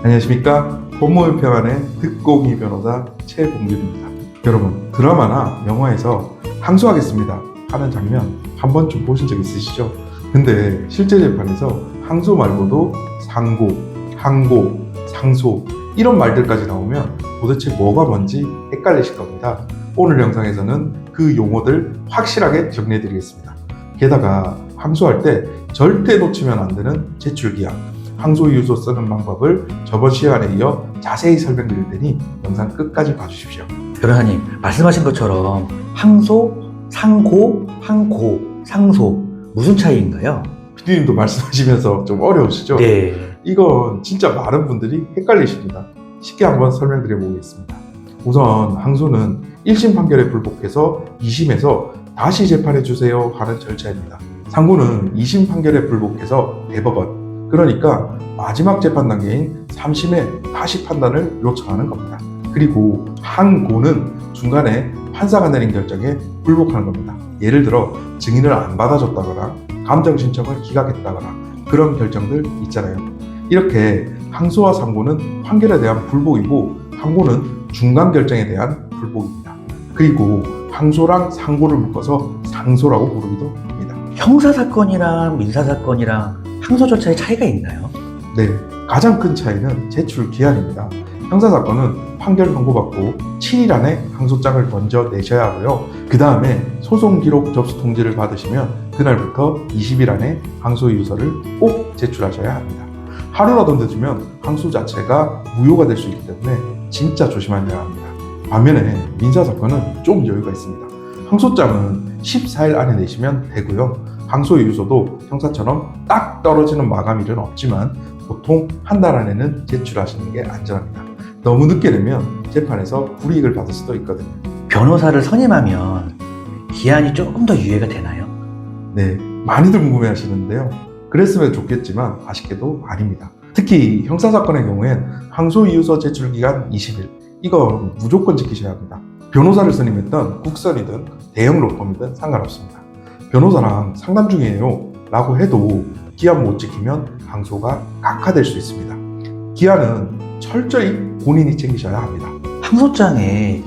안녕하십니까 법무부 평안의 듣고기 변호사 최봉준입니다. 여러분 드라마나 영화에서 항소하겠습니다 하는 장면 한 번쯤 보신 적 있으시죠? 근데 실제 재판에서 항소 말고도 상고, 항고, 상소 이런 말들까지 나오면 도대체 뭐가 뭔지 헷갈리실 겁니다. 오늘 영상에서는 그 용어들 확실하게 정리해 드리겠습니다. 게다가 항소할 때 절대 놓치면 안 되는 제출기한, 항소 유소 쓰는 방법을 저번 시간에 이어 자세히 설명드릴 테니 영상 끝까지 봐주십시오. 변호사님 말씀하신 것처럼 항소, 상고, 항고, 상소 무슨 차이인가요? PD님도 말씀하시면서 좀 어려우시죠? 네. 이건 진짜 많은 분들이 헷갈리십니다. 쉽게 한번 설명드려 보겠습니다. 우선 항소는 1심 판결에 불복해서 2심에서 다시 재판해 주세요 하는 절차입니다. 상고는 2심 판결에 불복해서 대법원, 그러니까 마지막 재판 단계인 3심에 다시 판단을 요청하는 겁니다. 그리고 항고는 중간에 판사가 내린 결정에 불복하는 겁니다. 예를 들어 증인을 안 받아줬다거나 감정 신청을 기각했다거나 그런 결정들 있잖아요. 이렇게 항소와 상고는 판결에 대한 불복이고 항고는 중간 결정에 대한 불복입니다. 그리고 항소랑 상고를 묶어서 상소라고 부르기도 합니다. 형사 사건이랑 민사 사건이랑 항소 절차의 차이가 있나요? 네, 가장 큰 차이는 제출 기한입니다. 형사 사건은 판결 선고받고 7일 안에 항소장을 먼저 내셔야 하고요. 그 다음에 소송 기록 접수 통지를 받으시면 그날부터 20일 안에 항소 유서를 꼭 제출하셔야 합니다. 하루라도 늦으면 항소 자체가 무효가 될 수 있기 때문에 진짜 조심하셔야 합니다. 반면에 민사 사건은 좀 여유가 있습니다. 항소장은 14일 안에 내시면 되고요. 항소 유서도 형사처럼 딱 떨어지는 마감일은 없지만 보통 한 달 안에는 제출하시는 게 안전합니다. 너무 늦게 되면 재판에서 불이익을 받을 수도 있거든요. 변호사를 선임하면 기한이 조금 더 유예가 되나요? 네, 많이들 궁금해 하시는데요. 그랬으면 좋겠지만 아쉽게도 아닙니다. 특히 형사사건의 경우엔 항소 이유서 제출 기간 20일, 이거 무조건 지키셔야 합니다. 변호사를 선임했던 국선이든 대형 로펌이든 상관없습니다. 변호사랑 상담 중이에요 라고 해도 기한 못 지키면 항소가 각하될 수 있습니다. 기한은 철저히 본인이 챙기셔야 합니다. 항소장에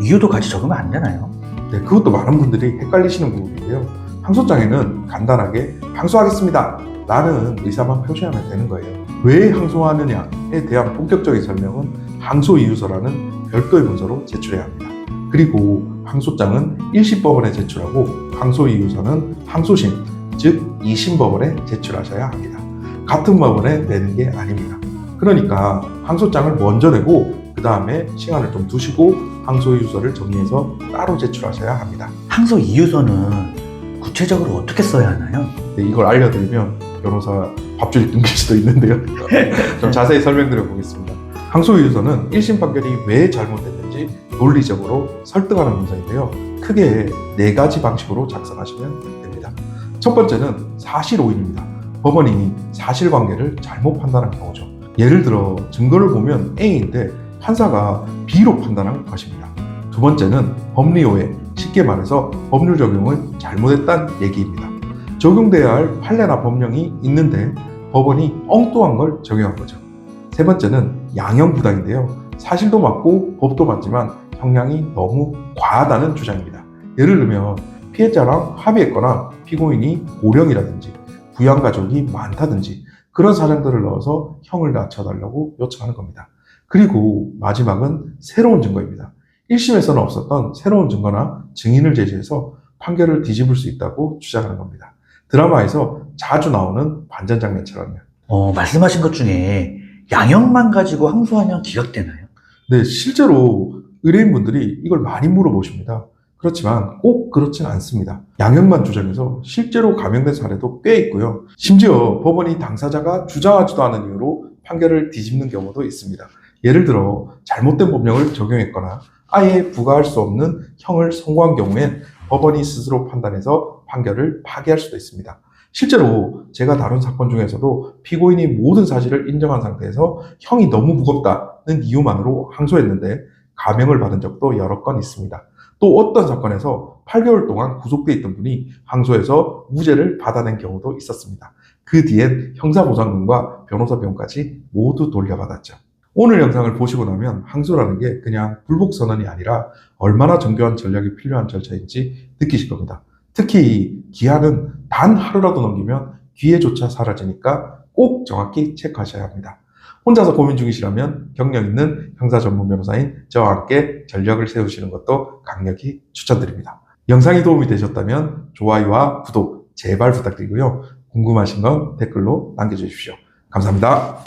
이유도 같이 적으면 안 되나요? 네, 그것도 많은 분들이 헷갈리시는 부분인데요. 항소장에는 간단하게 항소하겠습니다. 라는 의사만 표시하면 되는 거예요. 왜 항소하느냐에 대한 본격적인 설명은 항소 이유서라는 별도의 문서로 제출해야 합니다. 그리고 항소장은 1심 법원에 제출하고 항소 이유서는 항소심, 즉 2심 법원에 제출하셔야 합니다. 같은 법원에 내는 게 아닙니다. 그러니까 항소장을 먼저 내고 그 다음에 시간을 좀 두시고 항소 이유서를 정리해서 따로 제출하셔야 합니다. 항소 이유서는 구체적으로 어떻게 써야 하나요? 네, 이걸 알려드리면 변호사 밥줄이 끊길 수도 있는데요. 좀 자세히 설명드려 보겠습니다. 항소유서는 1심 판결이 왜 잘못됐는지 논리적으로 설득하는 문서인데요. 크게 네 가지 방식으로 작성하시면 됩니다. 첫 번째는 사실 오인입니다. 법원이 사실관계를 잘못 판단한 경우죠. 예를 들어 증거를 보면 A인데 판사가 B로 판단한 것입니다. 두 번째는 법리 오해, 쉽게 말해서 법률 적용을 잘못했다는 얘기입니다. 적용돼야 할 판례나 법령이 있는데 법원이 엉뚱한 걸 적용한 거죠. 세 번째는 양형 부당인데요. 사실도 맞고 법도 맞지만 형량이 너무 과하다는 주장입니다. 예를 들면 피해자랑 합의했거나 피고인이 고령이라든지 부양 가족이 많다든지 그런 사정들을 넣어서 형을 낮춰달라고 요청하는 겁니다. 그리고 마지막은 새로운 증거입니다. 1심에서는 없었던 새로운 증거나 증인을 제시해서 판결을 뒤집을 수 있다고 주장하는 겁니다. 드라마에서 자주 나오는 반전 장면처럼요. 어, 말씀하신 것 중에 양형만 가지고 항소하면 기각되나요? 네, 실제로 의뢰인분들이 이걸 많이 물어보십니다. 그렇지만 꼭 그렇진 않습니다. 양형만 주장해서 실제로 감형된 사례도 꽤 있고요. 심지어 법원이 당사자가 주장하지도 않은 이유로 판결을 뒤집는 경우도 있습니다. 예를 들어 잘못된 법령을 적용했거나 아예 부과할 수 없는 형을 선고한 경우엔 법원이 스스로 판단해서 판결을 파기할 수도 있습니다. 실제로 제가 다룬 사건 중에서도 피고인이 모든 사실을 인정한 상태에서 형이 너무 무겁다는 이유만으로 항소했는데 감형을 받은 적도 여러 건 있습니다. 또 어떤 사건에서 8개월 동안 구속돼 있던 분이 항소해서 무죄를 받아낸 경우도 있었습니다. 그 뒤엔 형사보상금과 변호사 비용까지 모두 돌려받았죠. 오늘 영상을 보시고 나면 항소라는 게 그냥 불복선언이 아니라 얼마나 정교한 전략이 필요한 절차인지 느끼실 겁니다. 특히 이 기한은 단 하루라도 넘기면 기회조차 사라지니까 꼭 정확히 체크하셔야 합니다. 혼자서 고민 중이시라면 경력 있는 형사 전문 변호사인 저와 함께 전력을 세우시는 것도 강력히 추천드립니다. 영상이 도움이 되셨다면 좋아요와 구독 제발 부탁드리고요. 궁금하신 건 댓글로 남겨주십시오. 감사합니다.